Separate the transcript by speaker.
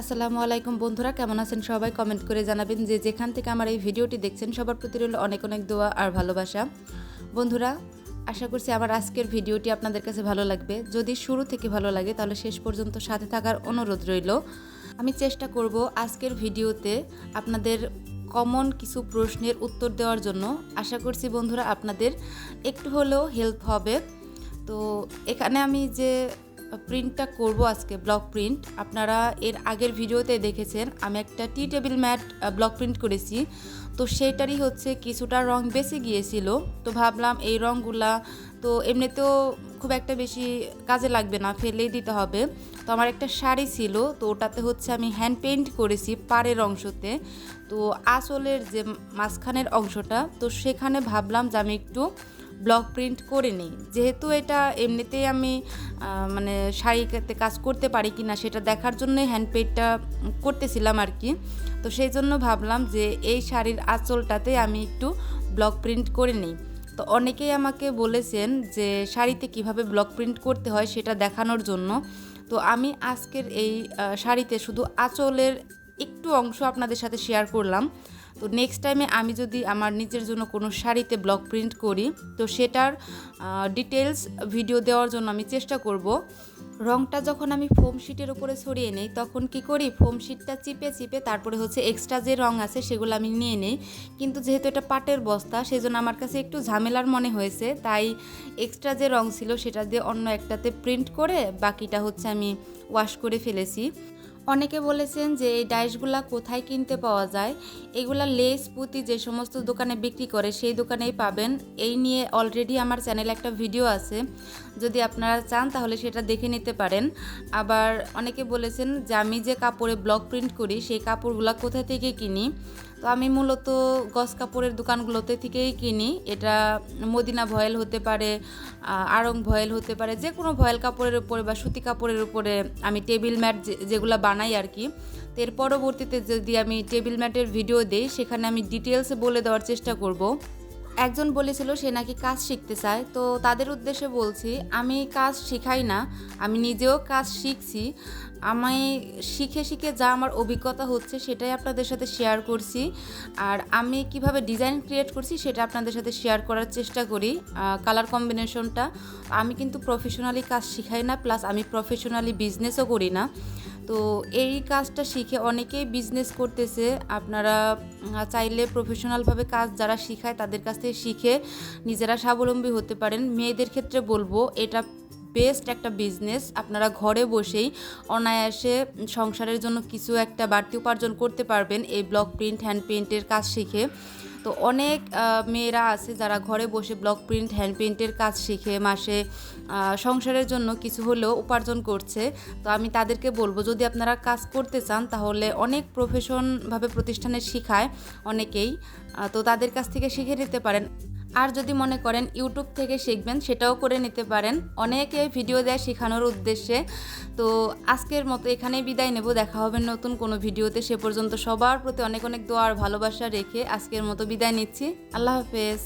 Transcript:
Speaker 1: আসসালামু আলাইকুম বন্ধুরা, কেমন আছেন সবাই? কমেন্ট করে জানাবেন যে যেখান থেকে আমার এই ভিডিওটি দেখছেন, সবার প্রতি রইল অনেক অনেক দোয়া আর ভালোবাসা। বন্ধুরা, আশা করছি আমার আজকের ভিডিওটি আপনাদের কাছে ভালো লাগবে। যদি শুরু থেকে ভালো লাগে, তাহলে শেষ পর্যন্ত সাথে থাকার অনুরোধ রইল। আমি চেষ্টা করব আজকের ভিডিওতে আপনাদের কমন কিছু প্রশ্নের উত্তর দেওয়ার জন্য। আশা করছি বন্ধুরা, আপনাদের একটু হলেও হেল্প হবে। তো, এখানে আমি যে প্রিন্টটা করব আজকে ব্লক প্রিন্ট আপনারা এর আগের ভিডিওতে দেখেছেন, আমি একটা tea table mat block print করেছি। তো সেইটারই হচ্ছে কিছুটা রং বেঁচে গিয়েছিল। তো ভাবলাম এই রঙগুলা তো এমনিতেও খুব একটা বেশি কাজে লাগবে না, ফেলেই দিতে হবে। তো আমার একটা শাড়ি ছিল, তো ওটাতে হচ্ছে আমি হ্যান্ড পেইন্ট করেছি পাড়ের অংশতে। তো আসলের যে মাঝখানের অংশটা, তো সেখানে ভাবলাম যে আমি একটু ব্লক প্রিন্ট করে নিই। যেহেতু এটা এমনিতেই আমি মানে শাড়িতে কাজ করতে পারি কি না সেটা দেখার জন্যই হ্যান্ড পেইন্টটা করতেছিলাম আর কি। তো সেই জন্য ভাবলাম যে এই শাড়ির আঁচলটাতে আমি একটু ব্লক প্রিন্ট করে নিই। তো অনেকেই আমাকে বলেছেন যে শাড়িতে কীভাবে ব্লক প্রিন্ট করতে হয় সেটা দেখানোর জন্য। তো আমি আজকের এই শাড়িতে শুধু আঁচলের একটু অংশ আপনাদের সাথে শেয়ার করলাম। তো নেক্সট টাইমে আমি যদি আমার নিজের জন্য কোনো শাড়িতে ব্লক প্রিন্ট করি, তো সেটার ডিটেলস ভিডিও দেওয়ার জন্য আমি চেষ্টা করব। রংটা যখন আমি ফোম শিটের উপরে ছড়িয়ে নেই, তখন কি করি? ফোম শিটটা চিপে চিপে তারপরে হচ্ছে এক্সট্রা যে রং আছে সেগুলো আমি নিয়ে নেই। কিন্তু যেহেতু এটা পাটের বস্তা সেই জন্য আমার কাছে একটু ঝামেলার মনে হয়েছে। তাই এক্সট্রা যে রং ছিল সেটা দিয়ে অন্য একটাতে প্রিন্ট করে বাকিটা হচ্ছে আমি ওয়াশ করে ফেলেছি। অনেকে বলেছেন যে এই ডাইসগুলা কোথায় কিনতে পাওয়া যায়? এগুলা লেস, পুঁতি যে সমস্ত দোকানে বিক্রি করে সেই দোকানেই পাবেন। এই নিয়ে অলরেডি আমার চ্যানেলে একটা ভিডিও আছে। যদি আপনারা চান তাহলে সেটা দেখে নিতে পারেন। আবার অনেকে বলেছেন যে আমি যে কাপড়ে ব্লক প্রিন্ট করি, সেই কাপড়গুলা কোথা থেকে কিনি? তো আমি মূলত গস কাপড়ের দোকানগুলোতে থেকেই কিনি। এটা মদিনা ভয়েল হতে পারে আরং আড়ং ভয়েল হতে পারে যে কোনো ভয়েল কাপড়ের উপরে বা সুতি কাপড়ের উপরে আমি টেবিল ম্যাট যেগুলো বানাই আর কি। তো এর পরবর্তীতে যদি আমি টেবিল ম্যাটের ভিডিও দিই, সেখানে আমি ডিটেলসে বলে দেওয়ার চেষ্টা করব। একজন বলেছিল সে নাকি কাজ শিখতে চায়, তো তাদের উদ্দেশ্যে বলছি, আমি কাজ শিখাই না, আমি নিজেও কাজ শিখছি। আমি শিখে শিখে যা আমার অভিজ্ঞতা হচ্ছে সেটাই আপনাদের সাথে শেয়ার করছি। আর আমি কীভাবে ডিজাইন ক্রিয়েট করছি সেটা আপনাদের সাথে শেয়ার করার চেষ্টা করি কালার কম্বিনেশনটা আমি কিন্তু প্রফেশনালি কাজ শিখাই না প্লাস আমি প্রফেশনালি বিজনেসও করি না। তো এই কাজটা শিখে অনেকেই বিজনেস করতেছে। আপনারা চাইলে প্রফেশনালভাবে কাজ যারা শিখায় তাদের কাছ থেকে শিখে নিজেরা স্বাবলম্বী হতে পারেন। মেয়েদের ক্ষেত্রে বলব, এটা বেস্ট একটা বিজনেস আপনারা ঘরে বসেই অনায়াসে সংসারের জন্য কিছু একটা বাড়তি উপার্জন করতে পারবেন এই ব্লক প্রিন্ট হ্যান্ড প্রিন্টের কাজ শিখে। তো অনেক মেয়েরা আছে যারা ঘরে বসে ব্লক প্রিন্ট হ্যান্ড প্রিন্টের কাজ শিখে মাসে সংসারের জন্য কিছু হলেও উপার্জন করছে। তো আমি তাদেরকে বলব, যদি আপনারা কাজ করতে চান, তাহলে অনেক প্রফেশনভাবে প্রতিষ্ঠানে শিখায় অনেকেই। তো তাদের কাছ থেকে শিখে নিতে পারেন। আর যদি মনে করেন ইউটিউব থেকে শিখবেন, সেটাও করে নিতে পারেন। অনেকে ভিডিও দেয় শেখানোর উদ্দেশ্যে। তো আজকের মতো এখানেই বিদায় নেব। দেখা হবে নতুন কোনো ভিডিওতে। সে পর্যন্ত সবার প্রতি অনেক অনেক দোয়ার ভালোবাসা রেখে আজকের মতো বিদায় নিচ্ছি। আল্লাহ হাফেজ।